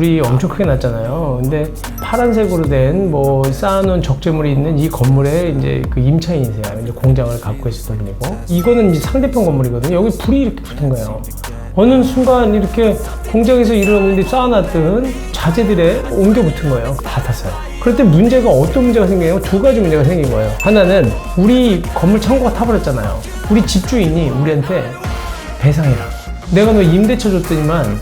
불이 엄청 크게 났잖아요. 근데 파란색으로 된 뭐 쌓아놓은 적재물이 있는 이 건물에 이제 그 임차인이세요. 이제 공장을 갖고 계시던 분이고 이거는 이제 상대편 건물이거든요. 여기 불이 이렇게 붙은 거예요. 어느 순간 이렇게 공장에서 일어났는데 쌓아놨던 자재들에 옮겨 붙은 거예요. 다 탔어요. 그럴 때 문제가 어떤 문제가 생겨요? 두 가지 문제가 생긴 거예요. 하나는 우리 건물 창고가 타버렸잖아요. 우리 집주인이 우리한테 배상해라. 내가 너 임대차 줬더니만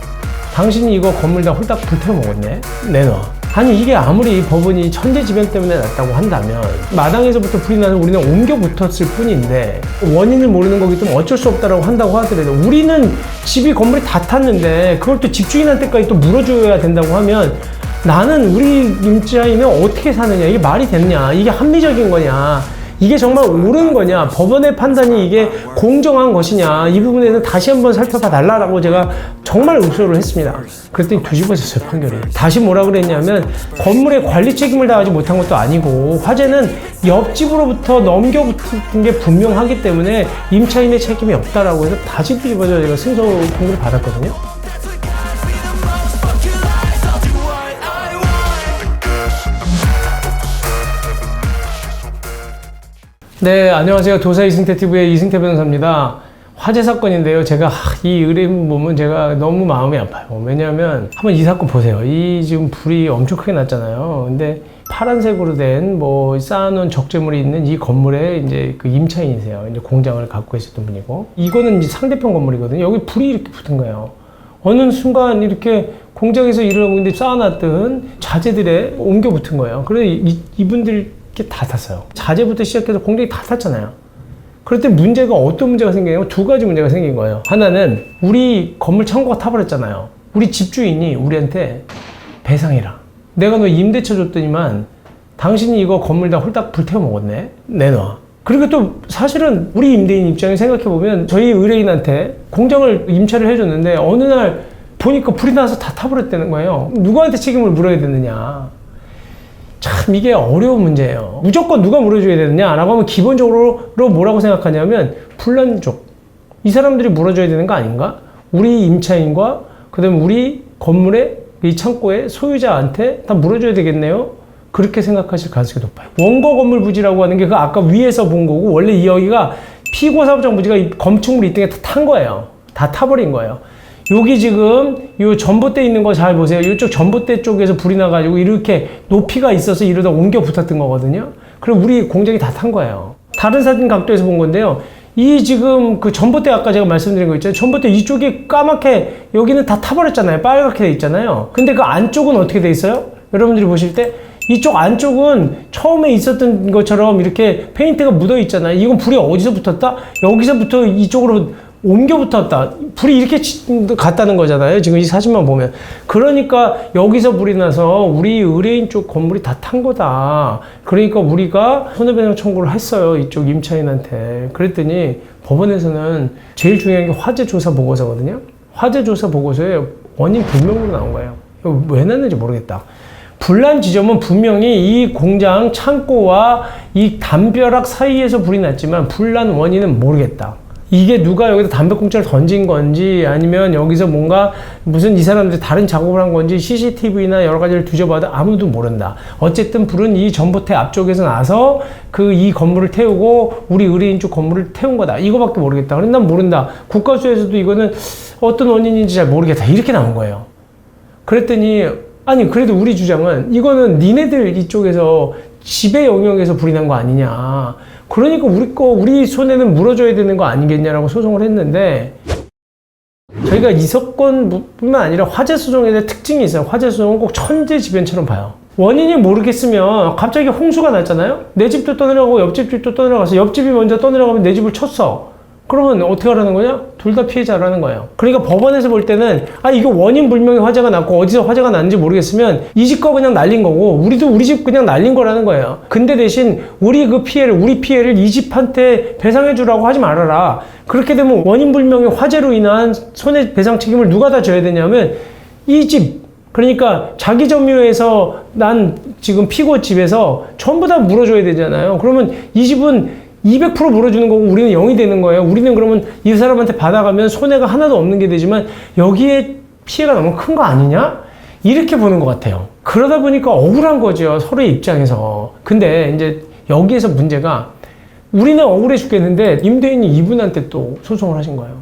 당신이 이거 건물 다 홀딱 불태워 먹었네? 내놔. 아니 이게 아무리 법원이 천재지변 때문에 났다고 한다면 마당에서부터 불이 나서 우리는 옮겨 붙었을 뿐인데 원인을 모르는 거기 때문에 어쩔 수 없다라고 한다고 하더라도 우리는 집이 건물이 다 탔는데 그걸 또 집주인한테까지 또 물어줘야 된다고 하면 나는 우리 임차인은 어떻게 사느냐 이게 말이 되느냐 이게 합리적인 거냐 이게 정말 옳은 거냐? 법원의 판단이 이게 공정한 것이냐? 이 부분에는 다시 한번 살펴봐 달라고 제가 정말 읍소를 했습니다. 그랬더니 뒤집어졌어요 판결이. 다시 뭐라 그랬냐면 건물의 관리 책임을 다하지 못한 것도 아니고 화재는 옆집으로부터 넘겨붙은 게 분명하기 때문에 임차인의 책임이 없다라고 해서 다시 뒤집어져 제가 승소 판결을 받았거든요 네, 안녕하세요. 도사 이승태 TV의 이승태 변호사입니다. 화재 사건인데요. 제가 하, 이 의뢰인 보면 제가 너무 마음이 아파요. 왜냐하면 한번 이 사건 보세요. 이 지금 불이 엄청 크게 났잖아요. 근데 파란색으로 된 뭐 쌓아놓은 적재물이 있는 이 건물에 이제 그 임차인이세요. 이제 공장을 갖고 계셨던 분이고 이거는 이제 상대편 건물이거든요. 여기 불이 이렇게 붙은 거예요. 어느 순간 이렇게 공장에서 일을 하고 있는데 쌓아놨던 자재들에 옮겨 붙은 거예요. 그래서 이, 이분들 이게 다 탔어요. 자재부터 시작해서 공장이 다 탔잖아요. 그럴 때 문제가 어떤 문제가 생기냐면 두 가지 문제가 생긴 거예요. 하나는 우리 건물 창고가 타버렸잖아요. 우리 집주인이 우리한테 배상해라. 내가 너 임대차 줬더니만 당신이 이거 건물 다 홀딱 불태워 먹었네. 내놔. 그리고 또 사실은 우리 임대인 입장에 생각해 보면 저희 의뢰인한테 공장을 임차를 해줬는데 어느 날 보니까 불이 나서 다 타버렸다는 거예요. 누구한테 책임을 물어야 되느냐. 참 이게 어려운 문제예요. 무조건 누가 물어줘야 되느냐 라고 하면 기본적으로 뭐라고 생각하냐면 불난족. 이 사람들이 물어줘야 되는 거 아닌가? 우리 임차인과 그다음에 우리 건물의 이 창고의 소유자한테 다 물어줘야 되겠네요. 그렇게 생각하실 가능성이 높아요. 원고 건물 부지라고 하는 게 그 아까 위에서 본 거고 원래 이 여기가 피고 사업장 부지가 이 건축물 이등에 다 탄 거예요. 다 타버린 거예요. 여기 지금 요 전봇대 있는 거 잘 보세요. 이쪽 전봇대 쪽에서 불이 나가지고 이렇게 높이가 있어서 이러다 옮겨 붙었던 거거든요. 그럼 우리 공장이 다 탄 거예요. 다른 사진 각도에서 본 건데요. 이 지금 그 전봇대 아까 제가 말씀드린 거 있잖아요. 전봇대 이쪽이 까맣게 여기는 다 타버렸잖아요. 빨갛게 돼 있잖아요. 근데 그 안쪽은 어떻게 돼 있어요? 여러분들이 보실 때 이쪽 안쪽은 처음에 있었던 것처럼 이렇게 페인트가 묻어 있잖아요. 이건 불이 어디서 붙었다? 여기서부터 이쪽으로 옮겨 붙었다. 불이 이렇게 갔다는 거잖아요. 지금 이 사진만 보면. 그러니까 여기서 불이 나서 우리 의뢰인 쪽 건물이 다 탄 거다. 그러니까 우리가 손해배상 청구를 했어요. 이쪽 임차인한테. 그랬더니 법원에서는 제일 중요한 게 화재 조사 보고서거든요. 화재 조사 보고서에 원인 불명으로 나온 거예요. 왜 났는지 모르겠다. 불난 지점은 분명히 이 공장 창고와 이 담벼락 사이에서 불이 났지만 불난 원인은 모르겠다. 이게 누가 여기다 담배꽁초를 던진 건지 아니면 여기서 뭔가 무슨 이 사람들이 다른 작업을 한 건지 CCTV나 여러 가지를 뒤져봐도 아무도 모른다. 어쨌든 불은 이 전봇대 앞쪽에서 나서 그 이 건물을 태우고 우리 의뢰인 쪽 건물을 태운 거다. 이거밖에 모르겠다. 그런데 난 모른다. 국가수에서도 이거는 어떤 원인인지 잘 모르겠다. 이렇게 나온 거예요. 그랬더니 아니 그래도 우리 주장은 이거는 니네들 이쪽에서 지배 영역에서 불이 난 거 아니냐. 그러니까 우리 거 우리 손에는 물어줘야 되는 거 아니겠냐라고 소송을 했는데 저희가 이 사건뿐만 아니라 화재 소송에 대한 특징이 있어요. 화재 소송은 꼭 천재지변처럼 봐요. 원인이 모르겠으면 갑자기 홍수가 났잖아요. 내 집도 떠내려가고 옆집 집도 떠내려가서 옆집이 먼저 떠내려가면 내 집을 쳤어. 그러면 어떻게 하라는 거냐? 둘 다 피해자라는 거예요. 그러니까 법원에서 볼 때는 아 이거 원인 불명의 화재가 났고 어디서 화재가 났는지 모르겠으면 이 집 거 그냥 날린 거고 우리도 우리 집 그냥 날린 거라는 거예요. 근데 대신 우리 그 피해를 우리 피해를 이 집한테 배상해 주라고 하지 말아라. 그렇게 되면 원인 불명의 화재로 인한 손해 배상 책임을 누가 다 져야 되냐면 이 집 그러니까 자기 점유에서 난 지금 피고 집에서 전부 다 물어줘야 되잖아요. 그러면 이 집은 200% 물어주는 거고 우리는 0이 되는 거예요. 우리는 그러면 이 사람한테 받아가면 손해가 하나도 없는 게 되지만 여기에 피해가 너무 큰 거 아니냐? 이렇게 보는 것 같아요. 그러다 보니까 억울한 거죠. 서로의 입장에서. 근데 이제 여기에서 문제가 우리는 억울해 죽겠는데 임대인이 이분한테 또 소송을 하신 거예요.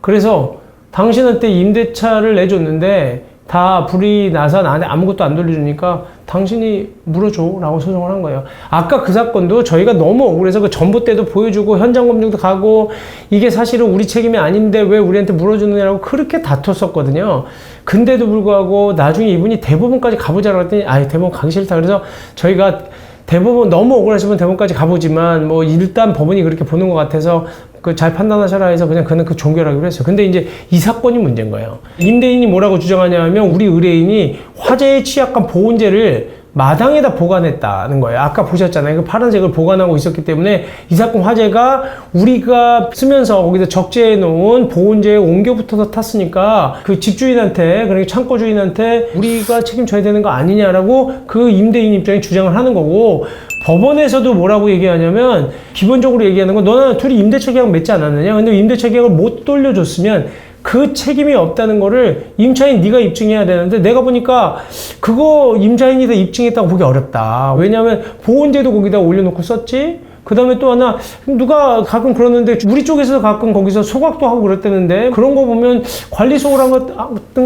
그래서 당신한테 임대차를 내줬는데 다 불이 나서 나한테 아무것도 안 돌려주니까 당신이 물어줘 라고 소송을 한 거예요. 아까 그 사건도 저희가 너무 억울해서 그 전봇대도 보여주고 현장 검증도 가고 이게 사실은 우리 책임이 아닌데 왜 우리한테 물어주느냐고 그렇게 다퉜었거든요. 근데도 불구하고 나중에 이분이 대법원까지 가보자고 했더니 아예 대법원 가기 싫다. 그래서 저희가 대법원 너무 억울하시면 대법원까지 가보지만 뭐 일단 법원이 그렇게 보는 것 같아서 그 잘 판단하셔라 해서 그냥 그는 그 종결하기로 했어요. 근데 이제 이 사건이 문제인 거예요. 임대인이 뭐라고 주장하냐면 우리 의뢰인이 화재에 취약한 보온재를 마당에다 보관했다는 거예요. 아까 보셨잖아요. 그 파란색을 보관하고 있었기 때문에 이 사건 화재가 우리가 쓰면서 거기다 적재해 놓은 보온재에 옮겨 붙어서 탔으니까 그 집주인한테, 그러니까 창고 주인한테 우리가 책임져야 되는 거 아니냐라고 그 임대인 입장에 주장을 하는 거고 법원에서도 뭐라고 얘기하냐면 기본적으로 얘기하는 건 너는 둘이 임대차 계약 맺지 않았느냐? 근데 임대차 계약을 못 돌려줬으면 그 책임이 없다는 거를 임차인 네가 입증해야 되는데 내가 보니까 그거 임차인이 다 입증했다고 보기 어렵다. 왜냐하면 보온제도 거기다 올려놓고 썼지. 그 다음에 또 하나 누가 가끔 그러는데 우리 쪽에서 가끔 거기서 소각도 하고 그랬다는데 그런 거 보면 관리 소홀 한 것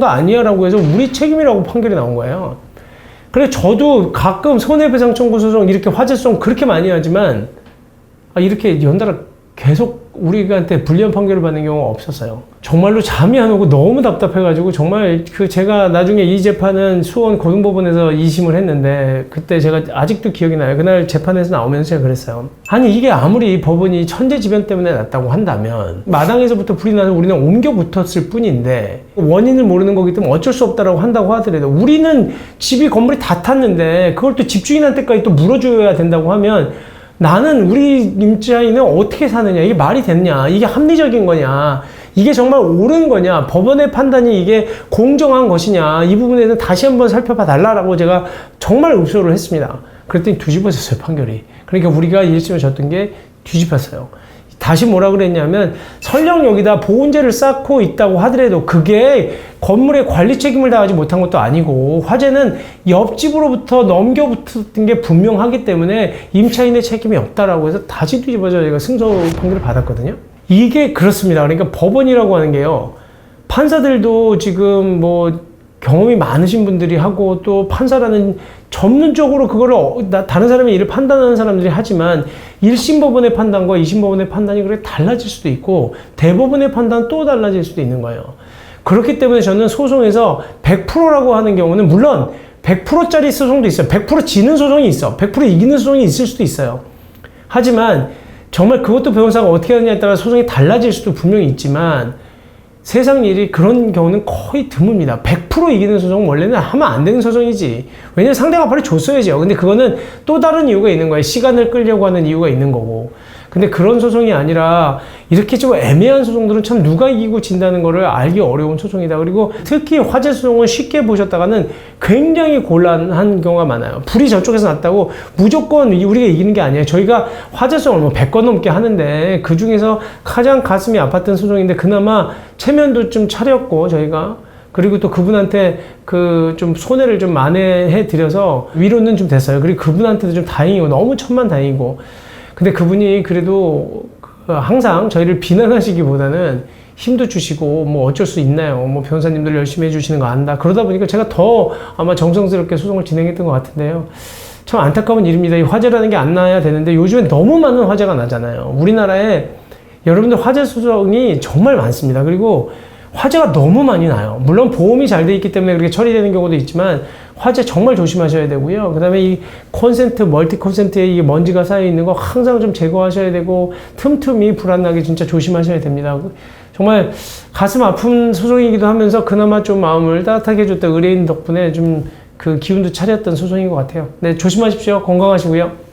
거 아니야 라고 해서 우리 책임이라고 판결이 나온 거예요. 그래 저도 가끔 손해배상 청구 소송 이렇게 화재송 그렇게 많이 하지만 아, 이렇게 연달아 계속 우리한테 불리한 판결을 받는 경우가 없었어요. 정말로 잠이 안 오고 너무 답답해가지고 정말 그 제가 나중에 이 재판은 수원 고등법원에서 2심을 했는데 그때 제가 아직도 기억이 나요. 그날 재판에서 나오면서 제가 그랬어요. 아니 이게 아무리 법원이 천재지변 때문에 났다고 한다면 마당에서부터 불이 나서 우리는 옮겨 붙었을 뿐인데 원인을 모르는 거기 때문에 어쩔 수 없다라고 한다고 하더라도 우리는 집이 건물이 다 탔는데 그걸 또 집주인한테까지 또 물어줘야 된다고 하면 나는 우리 임차인은 어떻게 사느냐? 이게 말이 됐냐? 이게 합리적인 거냐? 이게 정말 옳은 거냐? 법원의 판단이 이게 공정한 것이냐? 이 부분에는 다시 한번 살펴봐 달라라고 제가 정말 읍소를 했습니다. 그랬더니 뒤집어졌어요 판결이. 그러니까 우리가 1심을 졌던 게 뒤집혔어요. 다시 뭐라 그랬냐면 설령 여기다 보온재를 쌓고 있다고 하더라도 그게 건물의 관리 책임을 다하지 못한 것도 아니고 화재는 옆집으로부터 넘겨붙은 게 분명하기 때문에 임차인의 책임이 없다라고 해서 다시 뒤집어져 제가 승소 판결을 받았거든요. 이게 그렇습니다. 그러니까 법원이라고 하는 게요. 판사들도 지금 뭐 경험이 많으신 분들이 하고 또 판사라는 전문적으로 그거를 어, 나- 다른 사람의 일을 판단하는 사람들이 하지만 1심 법원의 판단과 2심 법원의 판단이 그렇게 달라질 수도 있고 대법원의 판단 또 달라질 수도 있는 거예요. 그렇기 때문에 저는 소송에서 100%라고 하는 경우는 물론 100%짜리 소송도 있어요. 100% 지는 소송이 있어. 100% 이기는 소송이 있을 수도 있어요. 하지만 정말 그것도 변호사가 어떻게 하느냐에 따라 소송이 달라질 수도 분명히 있지만 세상 일이 그런 경우는 거의 드뭅니다. 100% 이기는 소송은 원래는 하면 안 되는 소송이지. 왜냐면 상대가 바로 줬어야죠. 근데 그거는 또 다른 이유가 있는 거예요. 시간을 끌려고 하는 이유가 있는 거고. 근데 그런 소송이 아니라 이렇게 좀 애매한 소송들은 참 누가 이기고 진다는 거를 알기 어려운 소송이다. 그리고 특히 화재 소송을 쉽게 보셨다가는 굉장히 곤란한 경우가 많아요. 불이 저쪽에서 났다고 무조건 우리가 이기는 게 아니에요. 저희가 화재 소송을 뭐 100건 넘게 하는데 그 중에서 가장 가슴이 아팠던 소송인데 그나마 체면도 좀 차렸고 저희가 그리고 또 그분한테 그 좀 손해를 좀 만회해 드려서 위로는 좀 됐어요. 그리고 그분한테도 좀 다행이고 너무 천만 다행이고 근데 그분이 그래도 그 항상 저희를 비난하시기보다는 힘도 주시고 뭐 어쩔 수 있나요? 뭐 변호사님들 열심히 해주시는 거 안다. 그러다 보니까 제가 더 아마 정성스럽게 소송을 진행했던 것 같은데요. 참 안타까운 일입니다. 이 화재라는 게 안 나야 되는데 요즘엔 너무 많은 화재가 나잖아요. 우리나라에 여러분들 화재 소송이 정말 많습니다. 그리고 화재가 너무 많이 나요. 물론 보험이 잘 돼 있기 때문에 그렇게 처리되는 경우도 있지만 화재 정말 조심하셔야 되고요. 그 다음에 이 콘센트, 멀티 콘센트에 이게 먼지가 쌓여 있는 거 항상 좀 제거하셔야 되고 틈틈이 불안나게 진짜 조심하셔야 됩니다. 정말 가슴 아픈 소송이기도 하면서 그나마 좀 마음을 따뜻하게 해줬던 의뢰인 덕분에 좀 그 기운도 차렸던 소송인 것 같아요. 네, 조심하십시오. 건강하시고요.